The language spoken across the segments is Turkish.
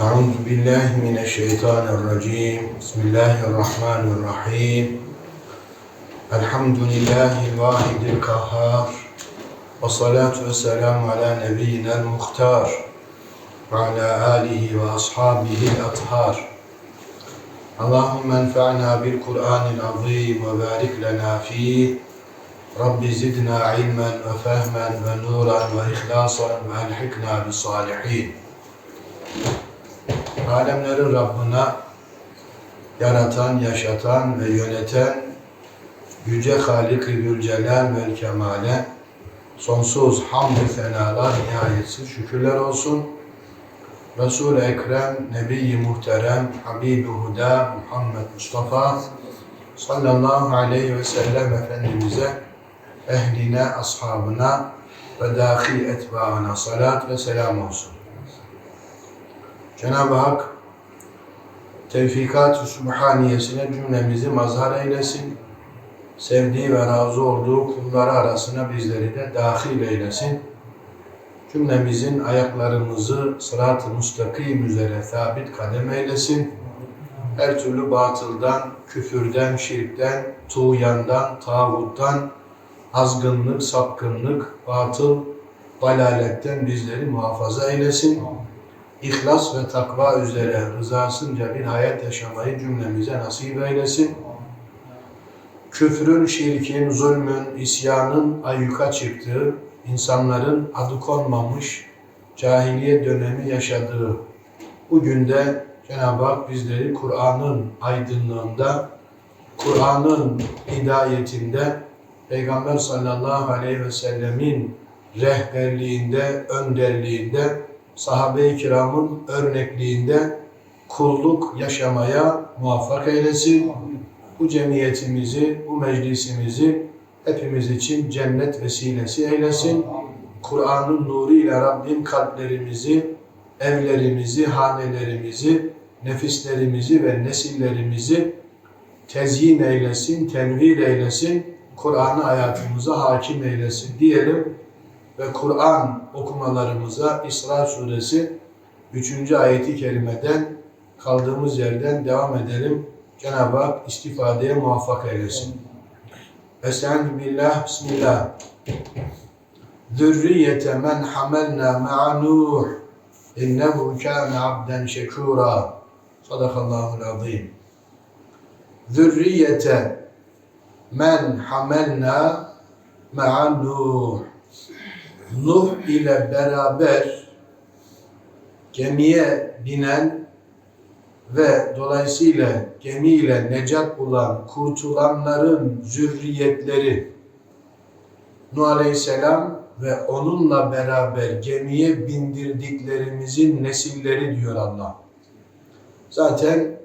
أعوذ بالله من الشيطان الرجيم بسم الله الرحمن الرحيم الحمد لله الواحد القهار والصلاة والسلام على نبينا المختار وعلى آله وأصحابه الأطهار اللهم انفعنا بالقرآن العظيم وبارك لنا فيه رب زدنا علما وفهما ونورا وإخلاصا وألحقنا بالصالحين Alemlerin Rabbine yaratan, yaşatan ve yöneten Yüce Halik-i Zülcelal ve Kemal'e sonsuz hamd-ı senalar, nihayetsiz şükürler olsun. Resul-i Ekrem, Nebi-i Muhterem, Habib-i Huda, Muhammed Mustafa sallallahu aleyhi ve sellem Efendimiz'e, ehline, ashabına ve dahi etbaına salat ve selam olsun. Cenab-ı Hak tevfikat-ı subhaniyesine cümlemizi mazhar eylesin. Sevdiği ve razı olduğu kulları arasına bizleri de dahil eylesin. Cümlemizin ayaklarımızı sırat-ı müstakim üzere sabit kadem eylesin. Her türlü batıldan, küfürden, şirkten, tuğyandan, tağuttan, azgınlık, sapkınlık, batıl, dalaletten bizleri muhafaza eylesin. İhlas ve takva üzere rızasınca bir hayat yaşamayı cümlemize nasip eylesin. Küfrün, şirkin, zulmün, isyanın ayyuka çıktığı, insanların adı konmamış cahiliye dönemi yaşadığı bu günde Cenab-ı Hak bizleri Kur'an'ın aydınlığında, Kur'an'ın hidayetinde, Peygamber sallallahu aleyhi ve sellemin rehberliğinde, önderliğinde, sahabe-i kiramın örnekliğinde kulluk yaşamaya muvaffak eylesin. Bu cemiyetimizi, bu meclisimizi hepimiz için cennet vesilesi eylesin. Kur'an'ın nuruyla Rabbim kalplerimizi, evlerimizi, hanelerimizi, nefislerimizi ve nesillerimizi tezyin eylesin, tenvir eylesin, Kur'an'ı hayatımıza hakim eylesin diyelim ve Kur'an okumalarımıza İsra suresi 3. ayeti kerimeden kaldığımız yerden devam edelim. Cenab-ı Hak istifadeye muvaffak eylesin. Estaizu billah, bismillah. Zürriyete men hamelna ma'a Nuh. İnnehu kâne abden şekûrâ. Sadakallahul azim. Zürriyete men hamelna ma'a Nuh. Nuh ile beraber gemiye binen ve dolayısıyla gemiyle necat bulan, kurtulanların zürriyetleri Nuh Aleyhisselam ve onunla beraber gemiye bindirdiklerimizin nesilleri diyor Allah. Zaten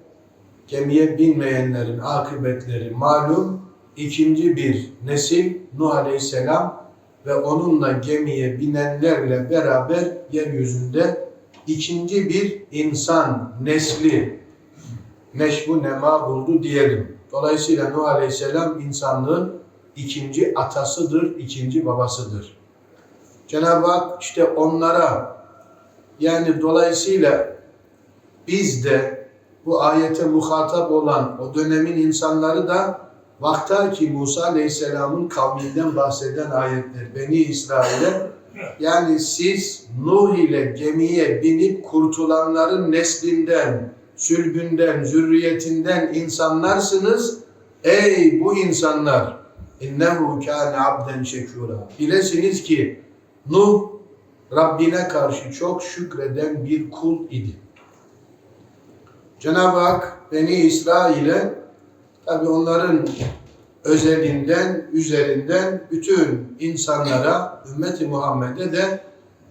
gemiye binmeyenlerin akıbetleri malum. ikinci bir nesil Nuh Aleyhisselam ve onunla gemiye binenlerle beraber yeryüzünde ikinci bir insan nesli neşbu nema buldu diyelim. Dolayısıyla Nuh Aleyhisselam insanlığın ikinci atasıdır, ikinci babasıdır. Cenab-ı Hak işte onlara yani dolayısıyla biz de bu ayete muhatap olan o dönemin insanları da Vakta ki Musa Aleyhisselam'ın kavminden bahseden ayetler Beni İsrail'e yani siz Nuh ile gemiye binip kurtulanların neslinden, sülbünden, zürriyetinden insanlarsınız. Ey bu insanlar! İnnehu kâne abden şekûrâ. Bilesiniz ki Nuh Rabbine karşı çok şükreden bir kul idi. Cenab-ı Hak Beni İsrail'e tabi onların özelinden, üzerinden bütün insanlara, ümmeti Muhammed'e de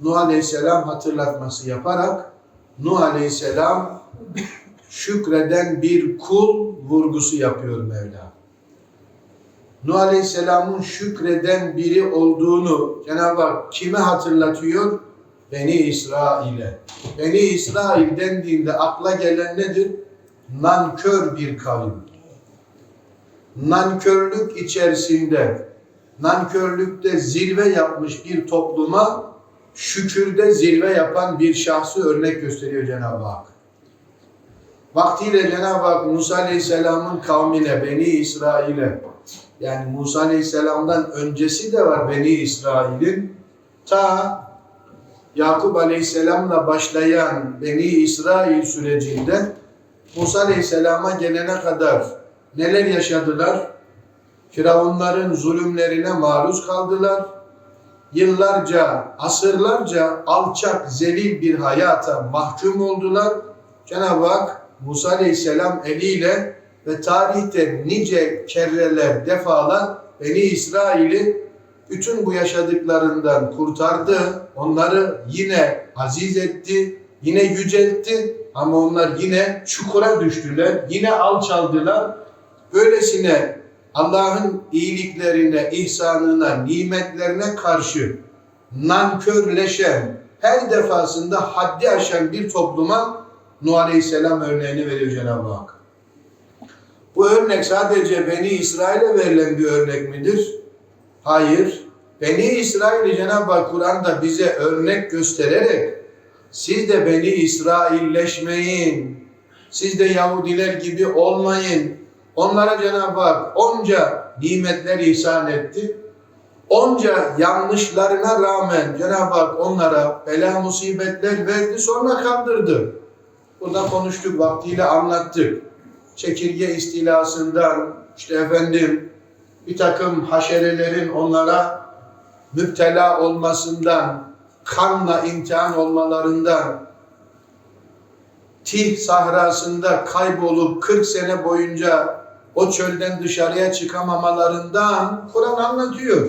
Nuh Aleyhisselam hatırlatması yaparak Nuh Aleyhisselam şükreden bir kul vurgusu yapıyor Mevla. Nuh Aleyhisselam'ın şükreden biri olduğunu Cenab-ı Hak kime hatırlatıyor? Beni İsrail'e. Beni İsrail dendiğinde akla gelen nedir? Nankör bir kavim nankörlük içerisinde, nankörlükte zirve yapmış bir topluma şükürde zirve yapan bir şahsı örnek gösteriyor Cenab-ı Hak. Vaktiyle Cenab-ı Hak Musa Aleyhisselam'ın kavmine, Beni İsrail'e, yani Musa Aleyhisselam'dan öncesi de var Beni İsrail'in, ta Yakup Aleyhisselam'la başlayan Beni İsrail sürecinde Musa Aleyhisselam'a gelene kadar neler yaşadılar? Firavunların zulümlerine maruz kaldılar. Yıllarca, asırlarca alçak, zelil bir hayata mahkum oldular. Cenab-ı Hak Musa Aleyhisselam eliyle ve tarihte nice kerreler, defalar Beni İsrail'i bütün bu yaşadıklarından kurtardı. Onları yine aziz etti, yine yüceltti ama onlar yine çukura düştüler, yine alçaldılar. Böylesine Allah'ın iyiliklerine, ihsanına, nimetlerine karşı nankörleşen, her defasında haddi aşan bir topluma Nuh Aleyhisselam örneğini veriyor Cenab-ı Hak. Bu örnek sadece Beni İsrail'e verilen bir örnek midir? Hayır. Beni İsrail'i Cenab-ı Hak Kur'an'da bize örnek göstererek siz de Beni İsrailleşmeyin, siz de Yahudiler gibi olmayın. Onlara Cenab-ı Hak onca nimetler ihsan etti. Onca yanlışlarına rağmen Cenab-ı Hak onlara bela musibetler verdi sonra kaldırdı. Burada konuştuk, vaktiyle anlattık. Çekirge istilasından, işte efendim bir takım haşerelerin onlara müptela olmasından, kanla imtihan olmalarından, Tih sahrasında kaybolup 40 sene boyunca o çölden dışarıya çıkamamalarından Kur'an anlatıyor.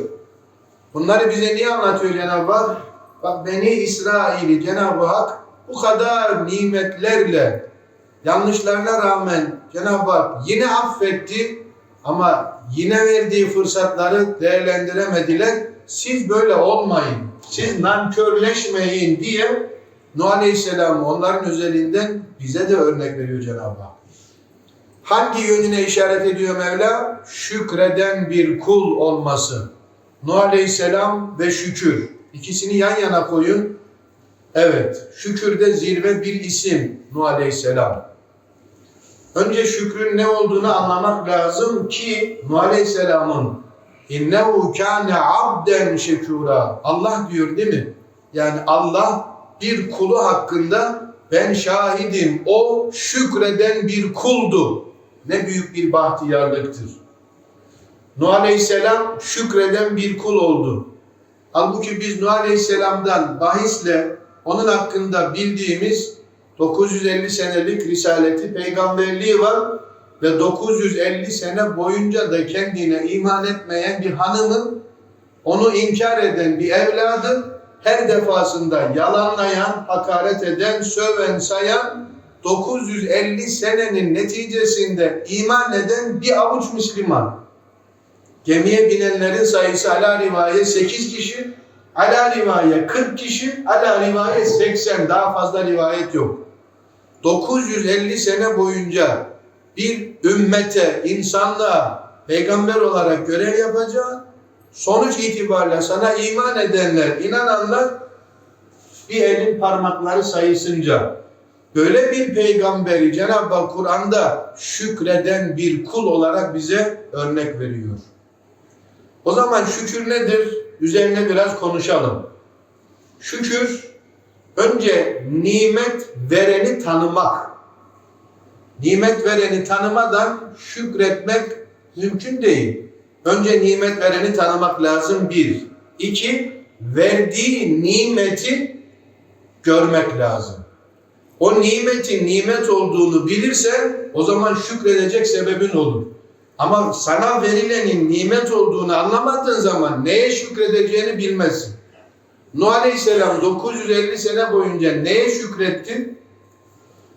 Bunları bize niye anlatıyor Cenab-ı Hak? Bak Beni İsrail'i Cenab-ı Hak bu kadar nimetlerle yanlışlarına rağmen Cenab-ı Hak yine affetti ama yine verdiği fırsatları değerlendiremediler. Siz böyle olmayın, siz nankörleşmeyin diye Nuh Aleyhisselam onların özelinden bize de örnek veriyor Cenab-ı Hak. Hangi yönüne işaret ediyor Mevla? Şükreden bir kul olması. Nuh Aleyhisselam ve şükür. İkisini yan yana koyun. Evet, şükürde zirve bir isim Nuh Aleyhisselam. Önce şükrün ne olduğunu anlamak lazım ki Nuh Aleyhisselam'ın innehu kâne abden şekûrâ. Allah diyor değil mi? Yani Allah bir kulu hakkında ben şahidim. O şükreden bir kuldu. Ne büyük bir bahtiyarlıktır. Nuh Aleyhisselam şükreden bir kul oldu. Halbuki biz Nuh Aleyhisselam'dan bahisle onun hakkında bildiğimiz 950 senelik risaleti, peygamberliği var ve 950 sene boyunca da kendine iman etmeyen bir hanımın, onu inkar eden bir evladı, her defasında yalanlayan, hakaret eden, söven, sayan 950 senenin neticesinde iman eden bir avuç Müslüman. Gemiye binenlerin sayısı ala rivayet 8 kişi, ala rivayet 40 kişi, ala rivayet 80 daha fazla rivayet yok. 950 sene boyunca bir ümmete, insanlığa peygamber olarak görev yapacağı, sonuç itibariyle sana iman edenler, inananlar bir elin parmakları sayısınca böyle bir peygamberi Cenab-ı Hak Kur'an'da şükreden bir kul olarak bize örnek veriyor. O zaman şükür nedir? Üzerine biraz konuşalım. Şükür önce nimet vereni tanımak. Nimet vereni tanımadan şükretmek mümkün değil. Önce nimet vereni tanımak lazım bir. İki, verdiği nimeti görmek lazım. O nimetin nimet olduğunu bilirsen o zaman şükredecek sebebin olur. Ama sana verilenin nimet olduğunu anlamadığın zaman neye şükredeceğini bilmezsin. Nuh Aleyhisselam 950 sene boyunca neye şükretti?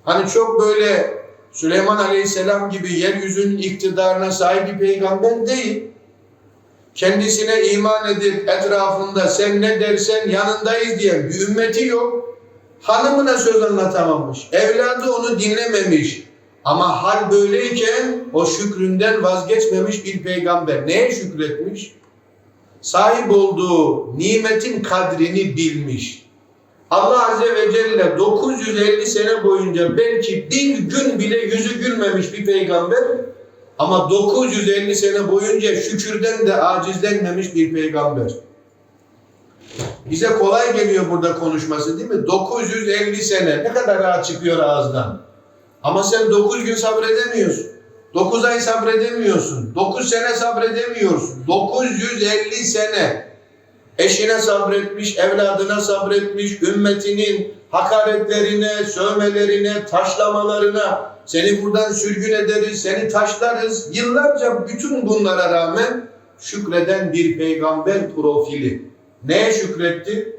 Hani çok böyle Süleyman Aleyhisselam gibi yeryüzünün iktidarına sahip bir peygamber değil. Kendisine iman edip etrafında sen ne dersen yanındayız diyen bir ümmeti yok. Hanımına söz anlatamamış. Evladı onu dinlememiş. Ama hal böyleyken o şükründen vazgeçmemiş bir peygamber. Neye şükretmiş? Sahip olduğu nimetin kadrini bilmiş. Allah Azze ve Celle 950 sene boyunca belki bir gün bile yüzü gülmemiş bir peygamber ama 950 sene boyunca şükürden de acizlenmemiş bir peygamber. Bize kolay geliyor burada konuşması değil mi? 950 sene ne kadar rahat çıkıyor ağızdan. Ama sen 9 gün sabredemiyorsun. 9 ay sabredemiyorsun. 9 sene sabredemiyorsun. 950 sene eşine sabretmiş, evladına sabretmiş, ümmetinin hakaretlerine, sövmelerine, taşlamalarına, seni buradan sürgün ederiz, seni taşlarız. Yıllarca bütün bunlara rağmen şükreden bir peygamber profili. Neye şükretti?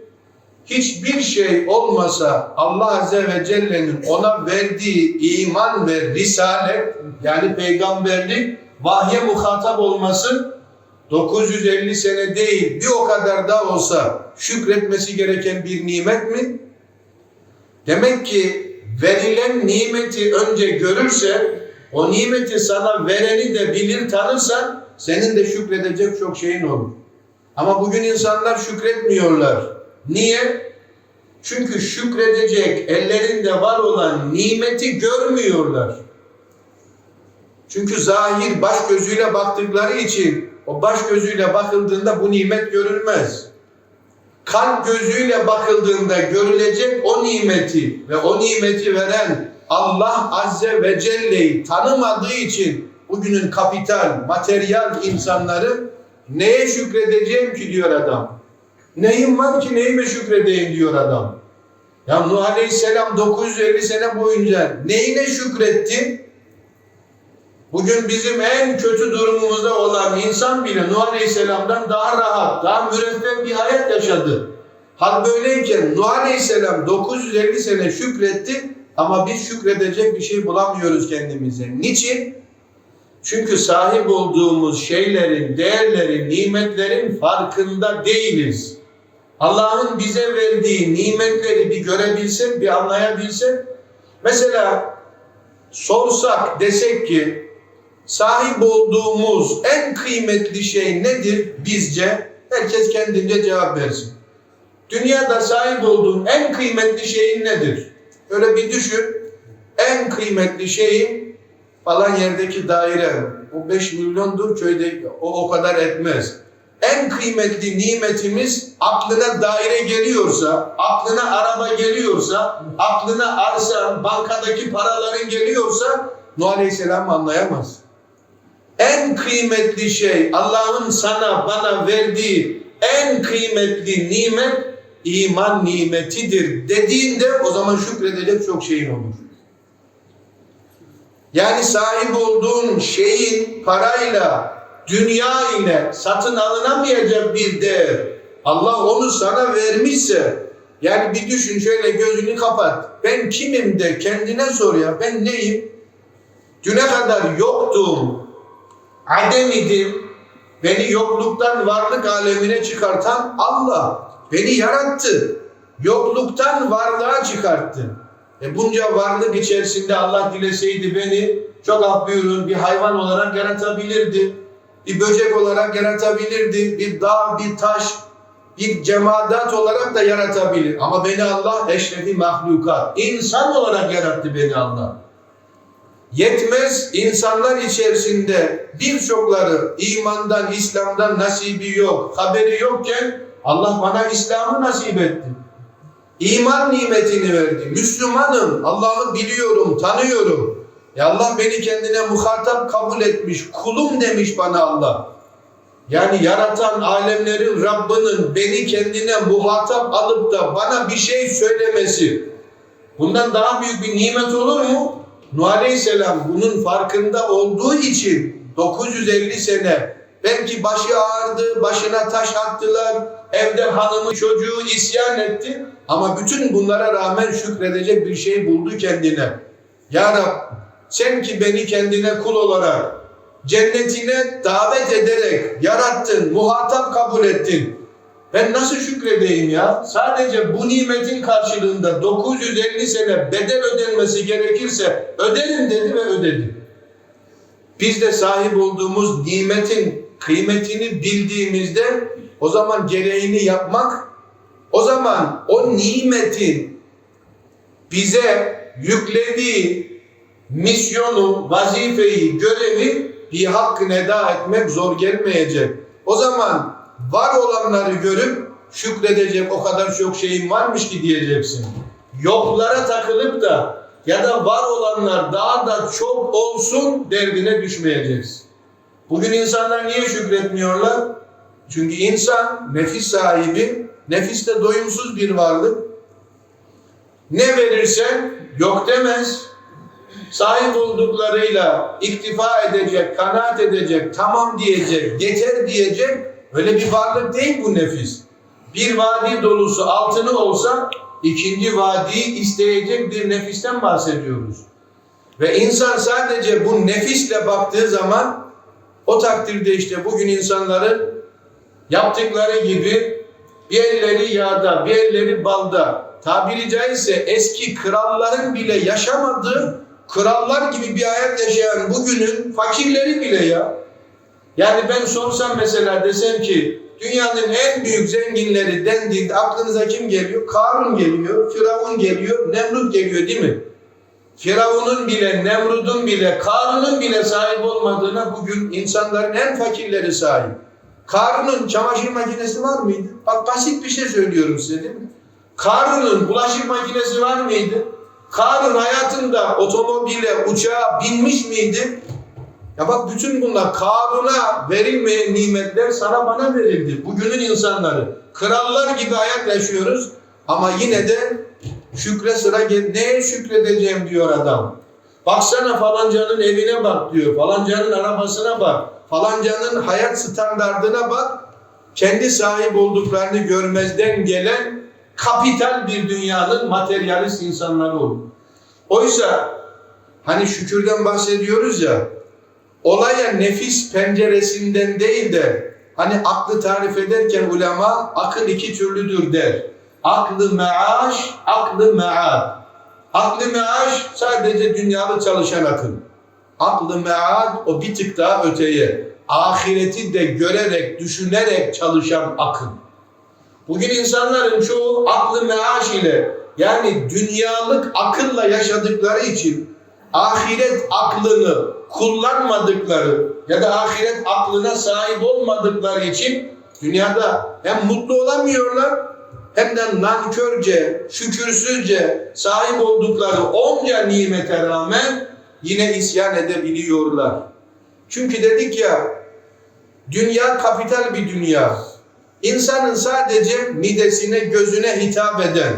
Hiçbir şey olmasa Allah Azze ve Celle'nin ona verdiği iman ve risalet yani peygamberlik vahye muhatap olması 950 sene değil bir o kadar da olsa şükretmesi gereken bir nimet mi? Demek ki verilen nimeti önce görürse o nimeti sana vereni de bilir tanırsan senin de şükredecek çok şeyin olur. Ama bugün insanlar şükretmiyorlar. Niye? Çünkü şükredecek ellerinde var olan nimeti görmüyorlar. Çünkü zahir baş gözüyle baktıkları için o baş gözüyle bakıldığında bu nimet görülmez. Kalp gözüyle bakıldığında görülecek o nimeti ve o nimeti veren Allah Azze ve Celle'yi tanımadığı için bugünün kapital, materyal insanları neye şükredeceğim ki diyor adam. Neyim var ki neyime şükredeyim diyor adam. Ya Nuh Aleyhisselam 950 sene boyunca neyine şükretti? Bugün bizim en kötü durumumuzda olan insan bile Nuh Aleyhisselam'dan daha rahat, daha müreffeh bir hayat yaşadı. Hal böyleyken Nuh Aleyhisselam 950 sene şükretti ama biz şükredecek bir şey bulamıyoruz kendimize. Niçin? Çünkü sahip olduğumuz şeylerin, değerlerin, nimetlerin farkında değiliz. Allah'ın bize verdiği nimetleri bir görebilsek, bir anlayabilsek. Mesela sorsak desek ki sahip olduğumuz en kıymetli şey nedir bizce? Herkes kendince cevap versin. Dünyada sahip olduğun en kıymetli şeyin nedir? Öyle bir düşün. En kıymetli şeyin falan yerdeki daire. O 5 milyondur köyde o o kadar etmez. En kıymetli nimetimiz aklına daire geliyorsa, aklına araba geliyorsa, aklına arsa, bankadaki paraların geliyorsa Nuh Aleyhisselam anlayamaz. En kıymetli şey Allah'ın sana bana verdiği en kıymetli nimet iman nimetidir dediğinde o zaman şükredecek çok şeyin olur. Yani sahip olduğun şeyin parayla, dünya ile satın alınamayacak bir değer. Allah onu sana vermişse, yani bir düşün şöyle gözünü kapat. Ben kimim de kendine sor ya, ben neyim? Düne kadar yoktum, adem idim. Beni yokluktan varlık alemine çıkartan Allah. Beni yarattı. Yokluktan varlığa çıkarttı. E bunca varlık içerisinde Allah dileseydi beni çok af buyurun bir hayvan olarak yaratabilirdi. Bir böcek olarak yaratabilirdi. Bir dağ, bir taş, bir cemaat olarak da yaratabilir. Ama beni Allah eşrefi mahlukat, insan olarak yarattı beni Allah. Yetmez insanlar içerisinde birçokları imandan, İslam'dan nasibi yok, haberi yokken Allah bana İslam'ı nasip etti. İman nimetini verdi. Müslümanım, Allah'ı biliyorum, tanıyorum. Ya Allah beni kendine muhatap kabul etmiş, kulum demiş bana Allah. Yani yaratan alemlerin Rabbinin beni kendine muhatap alıp da bana bir şey söylemesi. Bundan daha büyük bir nimet olur mu? Nuh Aleyhisselam bunun farkında olduğu için 950 sene belki başı ağrıdı, başına taş attılar, evde hanımı çocuğu isyan etti ama bütün bunlara rağmen şükredecek bir şey buldu kendine. Ya Rab sen ki beni kendine kul olarak cennetine davet ederek yarattın, muhatap kabul ettin. Ben nasıl şükredeyim ya? Sadece bu nimetin karşılığında 950 sene bedel ödenmesi gerekirse öderim dedi ve ödedi. Biz de sahip olduğumuz nimetin kıymetini bildiğimizde o zaman gereğini yapmak O zaman o nimetin bize yüklediği misyonu, vazifeyi, görevi bir hakkını eda etmek zor gelmeyecek. O zaman var olanları görüp şükredecek o kadar çok şeyin varmış ki diyeceksin. Yoklara takılıp da ya da var olanlar daha da çok olsun derdine düşmeyeceksin. Bugün insanlar niye şükretmiyorlar? Çünkü insan nefis sahibi, nefiste doyumsuz bir varlık. Ne verirsen yok demez. Sahip olduklarıyla iktifa edecek, kanaat edecek, tamam diyecek, yeter diyecek öyle bir varlık değil bu nefis. Bir vadi dolusu altını olsa ikinci vadiyi isteyecek bir nefisten bahsediyoruz. Ve insan sadece bu nefisle baktığı zaman o takdirde işte bugün insanların yaptıkları gibi bir elleri yağda, bir elleri balda, tabiri caizse eski kralların bile yaşamadığı krallar gibi bir hayat yaşayan bugünün fakirleri bile ya. Yani ben sorsam mesela desem ki dünyanın en büyük zenginleri dendiğinde aklınıza kim geliyor? Karun geliyor, Firavun geliyor, Nemrut geliyor değil mi? Firavun'un bile, Nemrut'un bile, Karun'un bile sahip olmadığına bugün insanların en fakirleri sahip. Karun'un çamaşır makinesi var mıydı? Bak basit bir şey söylüyorum size değil mi? Karun'un bulaşık makinesi var mıydı? Karun hayatında otomobile, uçağa binmiş miydi? Ya bak bütün bunlar Karun'a verilmeyen nimetler sana bana verildi. Bugünün insanları. Krallar gibi hayat yaşıyoruz ama yine de şükre sıra gel. Neye şükredeceğim diyor adam. Baksana falancanın evine bak diyor. Falancanın arabasına bak. Falancanın hayat standardına bak. Kendi sahip olduklarını görmezden gelen kapital bir dünyanın materyalist insanları olur. Oysa hani şükürden bahsediyoruz ya olaya nefis penceresinden değil de hani aklı tarif ederken ulema akıl iki türlüdür der. Aklı meaş, aklı mead. Aklı meaş sadece dünyalı çalışan akıl. Aklı mead o bir tık daha öteye. Ahireti de görerek, düşünerek çalışan akıl. Bugün insanların çoğu aklı meaş ile yani dünyalık akılla yaşadıkları için ahiret aklını kullanmadıkları ya da ahiret aklına sahip olmadıkları için dünyada hem mutlu olamıyorlar hem de nankörce, şükürsüzce sahip oldukları onca nimete rağmen yine isyan edebiliyorlar. Çünkü dedik ya dünya kapital bir dünya. İnsanın sadece midesine, gözüne hitap eden.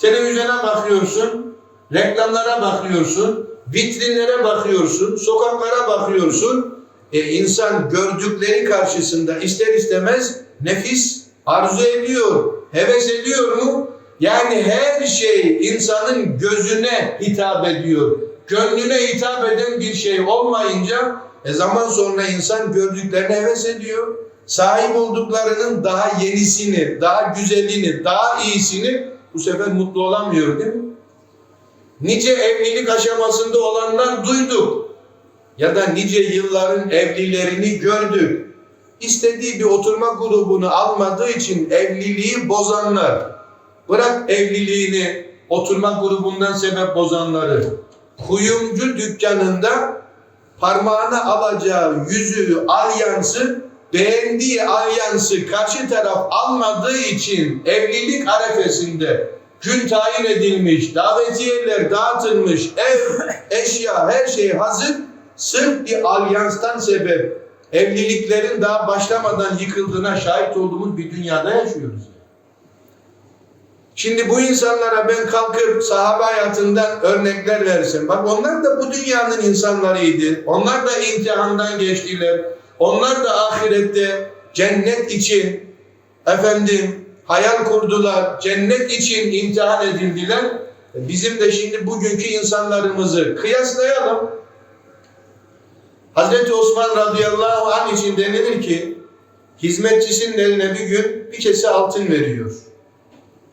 Televizyona bakıyorsun, reklamlara bakıyorsun, vitrinlere bakıyorsun, sokaklara bakıyorsun. E insan gördükleri karşısında ister istemez nefis arzu ediyor, heves ediyor mu? Yani her şey insanın gözüne hitap ediyor. Gönlüne hitap eden bir şey olmayınca e zaman sonra insan gördüklerine heves ediyor. Sahip olduklarının daha yenisini, daha güzelini, daha iyisini bu sefer mutlu olamıyor değil mi? Nice evlilik aşamasında olanlar duyduk. Ya da nice yılların evlilerini gördük. İstediği bir oturma grubunu almadığı için evliliği bozanlar. Bırak evliliğini oturma grubundan sebep bozanları. Kuyumcu dükkanında parmağına alacağı yüzüğü, alyansı beğendiği alyansı karşı taraf almadığı için evlilik arefesinde gün tayin edilmiş, davetiyeler dağıtılmış, ev, eşya, her şey hazır. Sırf bir alyanstan sebep evliliklerin daha başlamadan yıkıldığına şahit olduğumuz bir dünyada yaşıyoruz. Şimdi bu insanlara ben kalkıp sahabe hayatından örnekler versem, bak onlar da bu dünyanın insanlarıydı. Onlar da imtihandan geçtiler. Onlar da ahirette cennet için efendim hayal kurdular. Cennet için imtihan edildiler. Bizim de şimdi bugünkü insanlarımızı kıyaslayalım. Hazreti Osman radıyallahu anh için denilir ki hizmetçisinin eline bir gün bir kese altın veriyor.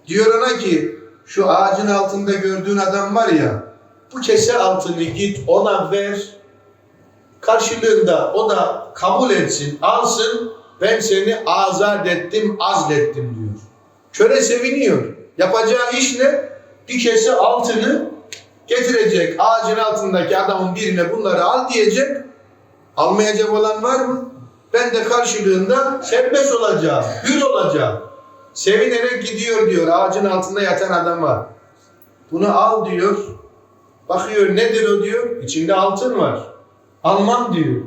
Diyor ona ki şu ağacın altında gördüğün adam var ya bu kese altını git ona ver karşılığında o da kabul etsin alsın ben seni azat ettim azlettim diyor. Köle seviniyor. Yapacağı iş ne? Bir kese altını getirecek. Ağacın altındaki adamın birine bunları al diyecek. Almayacak olan var mı? Ben de karşılığında serbest olacağım, hür olacağım. Sevinerek gidiyor diyor. Ağacın altında yatan adam var. Bunu al diyor. Bakıyor nedir o diyor. İçinde altın var. Almam diyor.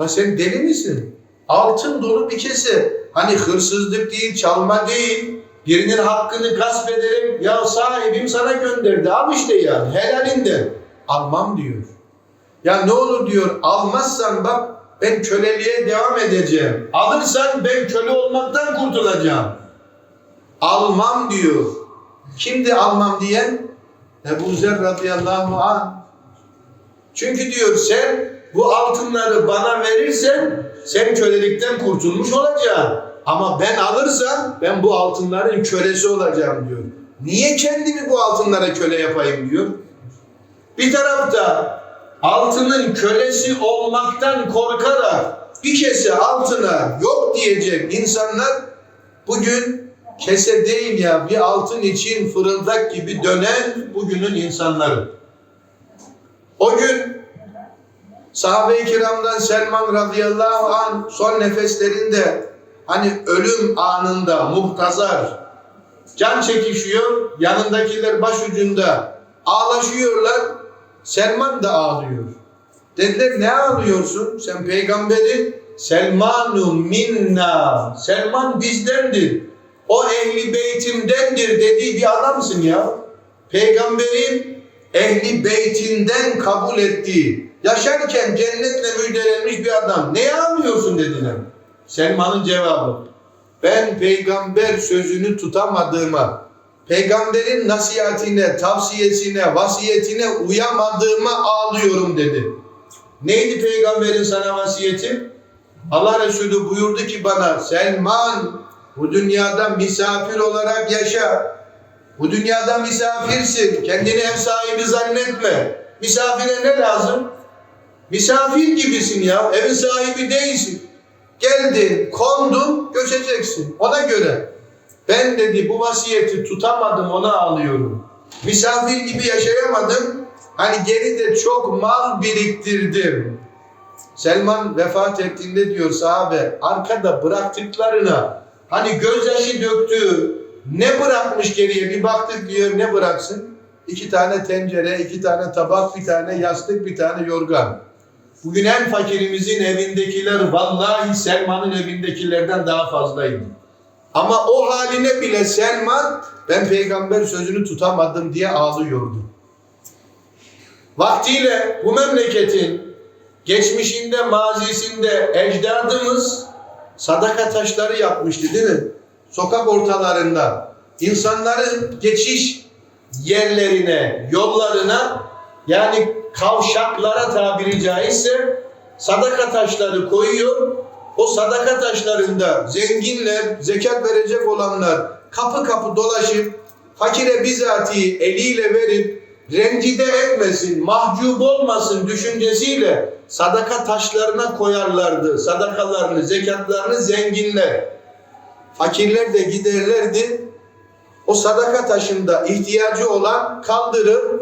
La sen deli misin? Altın dolu bir kese. Hani hırsızlık değil, çalma değil. Birinin hakkını gasp ederek ya sahibim sana gönderdi. Al işte yani helalinden. Almam diyor. Ya ne olur diyor almazsan bak ben köleliğe devam edeceğim. Alırsan ben köle olmaktan kurtulacağım. Almam diyor. Kimdi almam diyen? Ebu Zer radıyallahu anh. Çünkü diyor sen bu altınları bana verirsen sen kölelikten kurtulmuş olacaksın. Ama ben alırsam ben bu altınların kölesi olacağım diyor. Niye kendimi bu altınlara köle yapayım diyor. Bir tarafta altının kölesi olmaktan korkarak bir kese altına yok diyecek insanlar bugün kese değil ya bir altın için fırıldak gibi dönen bugünün insanları. O gün sahabe-i kiramdan Selman radıyallahu an son nefeslerinde hani ölüm anında muhtazar can çekişiyor yanındakiler başucunda ağlaşıyorlar Selman da ağlıyor. Dediler ne ağlıyorsun? Sen peygamberin Selmanu minna. Selman bizdendir. O ehli beytimdendir dediği bir adamsın ya. Peygamberin ehli beytinden kabul ettiği, yaşarken cennetle müjdelenmiş bir adam. Ne ağlıyorsun dediler. Selman'ın cevabı. Ben peygamber sözünü tutamadığıma, peygamberin nasihatine, tavsiyesine, vasiyetine uyamadığıma ağlıyorum dedi. Neydi peygamberin sana vasiyeti? Allah Resulü buyurdu ki bana Selman bu dünyada misafir olarak yaşa. Bu dünyada misafirsin. Kendini ev sahibi zannetme. Misafire ne lazım? Misafir gibisin ya. Evin sahibi değilsin. Geldin, kondun, göçeceksin. Ona göre. Ben dedi bu vasiyeti tutamadım ona ağlıyorum. Misafir gibi yaşayamadım. Hani geride çok mal biriktirdim. Selman vefat ettiğinde diyor sahabe arkada bıraktıklarına hani gözyaşı döktü ne bırakmış geriye bir baktık diyor ne bıraksın? İki tane tencere, iki tane tabak, bir tane yastık, bir tane yorgan. Bugün en fakirimizin evindekiler vallahi Selman'ın evindekilerden daha fazlaydı. Ama o haline bile Selman ben peygamber sözünü tutamadım diye ağlıyordu. Vaktiyle bu memleketin geçmişinde, mazisinde ecdadımız sadaka taşları yapmıştı değil mi? Sokak ortalarında insanların geçiş yerlerine, yollarına yani kavşaklara tabiri caizse sadaka taşları koyuyor. O sadaka taşlarında zenginler, zekat verecek olanlar kapı kapı dolaşıp fakire bizatihi eliyle verip rencide etmesin, mahcup olmasın düşüncesiyle sadaka taşlarına koyarlardı. Sadakalarını, zekatlarını zenginler. Fakirler de giderlerdi. O sadaka taşında ihtiyacı olan kaldırır.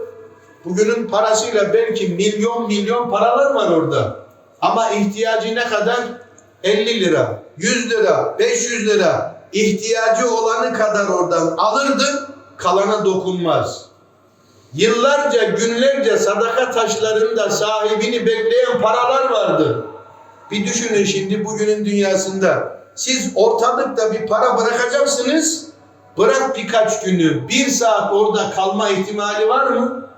Bugünün parasıyla belki milyon milyon paralar var orada. Ama ihtiyacı ne kadar? 50 lira, 100 lira, 500 lira. İhtiyacı olanı kadar oradan alırdı, kalana dokunmaz. Yıllarca, günlerce sadaka taşlarında sahibini bekleyen paralar vardı. Bir düşünün şimdi bugünün dünyasında. Siz ortalıkta bir para bırakacaksınız. Bırak birkaç günü, bir saat orada kalma ihtimali var mı?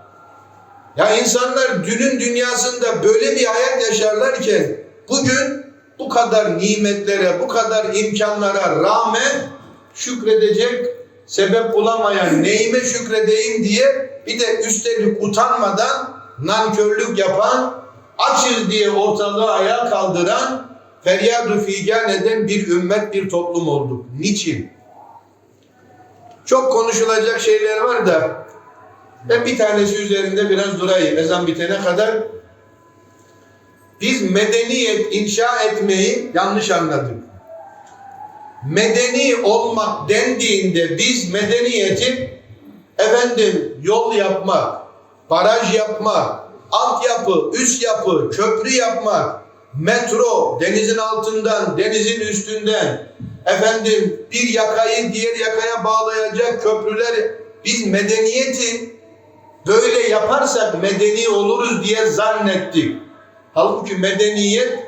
Ya insanlar dünün dünyasında böyle bir hayat yaşarlarken bugün bu kadar nimetlere, bu kadar imkanlara rağmen şükredecek sebep bulamayan neyime şükredeyim diye bir de üstelik utanmadan nankörlük yapan, açız diye ortalığı ayağa kaldıran, feryadu figan eden bir ümmet, bir toplum olduk. Niçin? Çok konuşulacak şeyler var da ben bir tanesi üzerinde biraz durayım ezan bitene kadar. Biz medeniyet inşa etmeyi yanlış anladık. medeni olmak dendiğinde biz medeniyeti efendim yol yapmak, baraj yapmak, altyapı, üst yapı, köprü yapmak, metro, denizin altından, denizin üstünden, efendim bir yakayı diğer yakaya bağlayacak köprüler, biz medeniyeti böyle yaparsak medeni oluruz diye zannettik. Halbuki medeniyet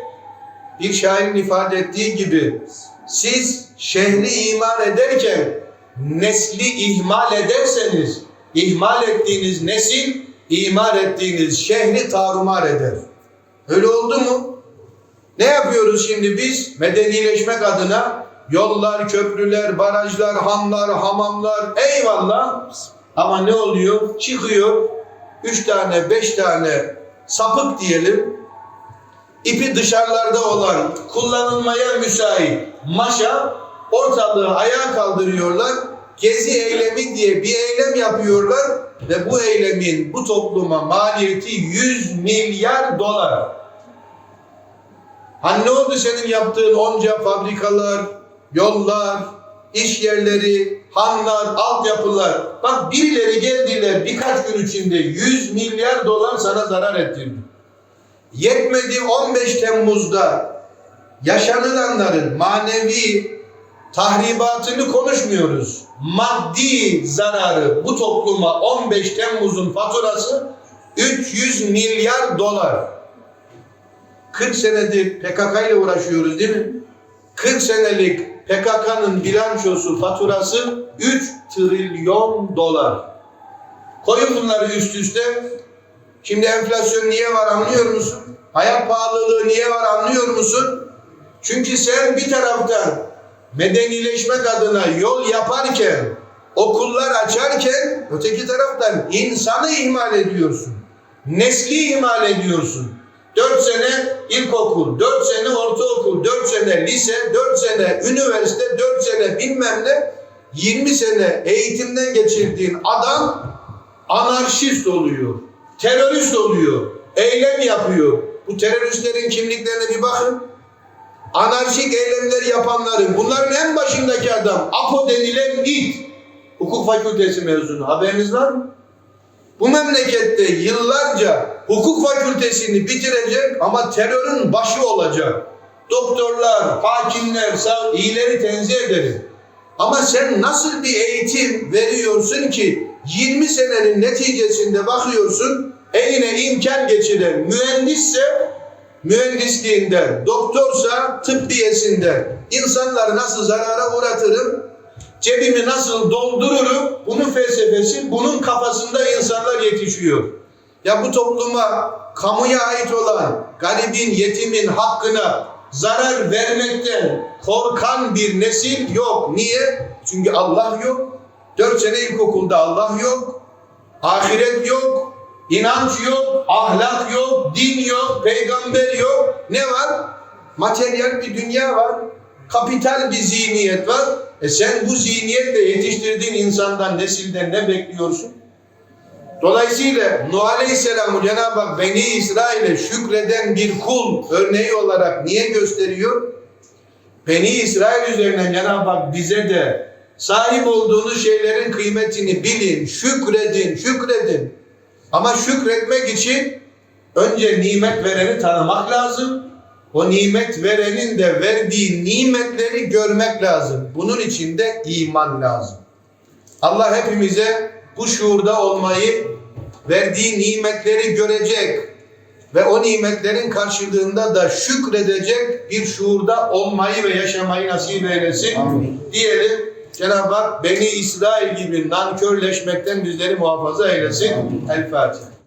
bir şairin ifade ettiği gibi siz şehri imar ederken nesli ihmal ederseniz ihmal ettiğiniz nesil imar ettiğiniz şehri tarumar eder. Öyle oldu mu? Ne yapıyoruz şimdi biz? Medenileşmek adına yollar, köprüler, barajlar, hanlar, hamamlar eyvallah. Ama ne oluyor? Çıkıyor üç tane, beş tane sapık diyelim. İpi dışarılarda olan, kullanılmaya müsait maşa ortalığı ayağa kaldırıyorlar. Gezi eylemi diye bir eylem yapıyorlar ve bu eylemin bu topluma maliyeti 100 milyar dolar. Hani ne oldu senin yaptığın onca fabrikalar, yollar, iş yerleri, hanlar, altyapılar. Bak birileri geldiler birkaç gün içinde 100 milyar dolar sana zarar ettirdi. Yetmedi 15 Temmuz'da yaşanılanların manevi tahribatını konuşmuyoruz. Maddi zararı bu topluma 15 Temmuz'un faturası 300 milyar dolar. 40 senedir PKK ile uğraşıyoruz değil mi? 40 senelik PKK'nın bilançosu faturası 3 trilyon dolar. Koyun bunları üst üste. Şimdi enflasyon niye var anlıyor musun? Hayat pahalılığı niye var anlıyor musun? Çünkü sen bir taraftan medenileşmek adına yol yaparken, okullar açarken öteki taraftan insanı ihmal ediyorsun. Nesli ihmal ediyorsun. 4 sene ilkokul, 4 sene ortaokul, 4 sene lise, 4 sene üniversite, 4 sene bilmem ne 20 sene eğitimden geçirdiğin adam anarşist oluyor, terörist oluyor, eylem yapıyor. Bu teröristlerin kimliklerine bir bakın. Anarşik eylemler yapanların, bunların en başındaki adam APO denilen it. Hukuk fakültesi mezunu. Haberiniz var mı? Bu memlekette yıllarca hukuk fakültesini bitirecek ama terörün başı olacak. Doktorlar, hakimler, iyileri tenzih ederim. Ama sen nasıl bir eğitim veriyorsun ki 20 senenin neticesinde bakıyorsun eline imkan geçiren mühendisse mühendisliğinden, doktorsa tıbbiyesinden insanları nasıl zarara uğratırım, cebimi nasıl doldururum, bunun felsefesi, bunun kafasında insanlar yetişiyor. Ya bu topluma kamuya ait olan garibin, yetimin hakkına zarar vermekten korkan bir nesil yok. Niye? Çünkü Allah yok. Dört sene ilkokulda Allah yok. Ahiret yok. İnanç yok. Ahlak yok. Din yok. Peygamber yok. Ne var? Materyal bir dünya var. Kapital bir zihniyet var. E sen bu zihniyetle yetiştirdiğin insandan, nesilden ne bekliyorsun? Dolayısıyla Nuh Aleyhisselam'ı Cenab-ı Hak Beni İsrail'e şükreden bir kul örneği olarak niye gösteriyor? Beni İsrail üzerinden Cenab-ı Hak bize de sahip olduğunuz şeylerin kıymetini bilin, şükredin, şükredin. Ama şükretmek için önce nimet vereni tanımak lazım. O nimet verenin de verdiği nimetleri görmek lazım. Bunun için de iman lazım. Allah hepimize bu şuurda olmayı, verdiği nimetleri görecek ve o nimetlerin karşılığında da şükredecek bir şuurda olmayı ve yaşamayı nasip eylesin. Amin. Diyelim Cenab-ı Hak Beni İsrail gibi nankörleşmekten bizleri muhafaza eylesin. El Fatiha.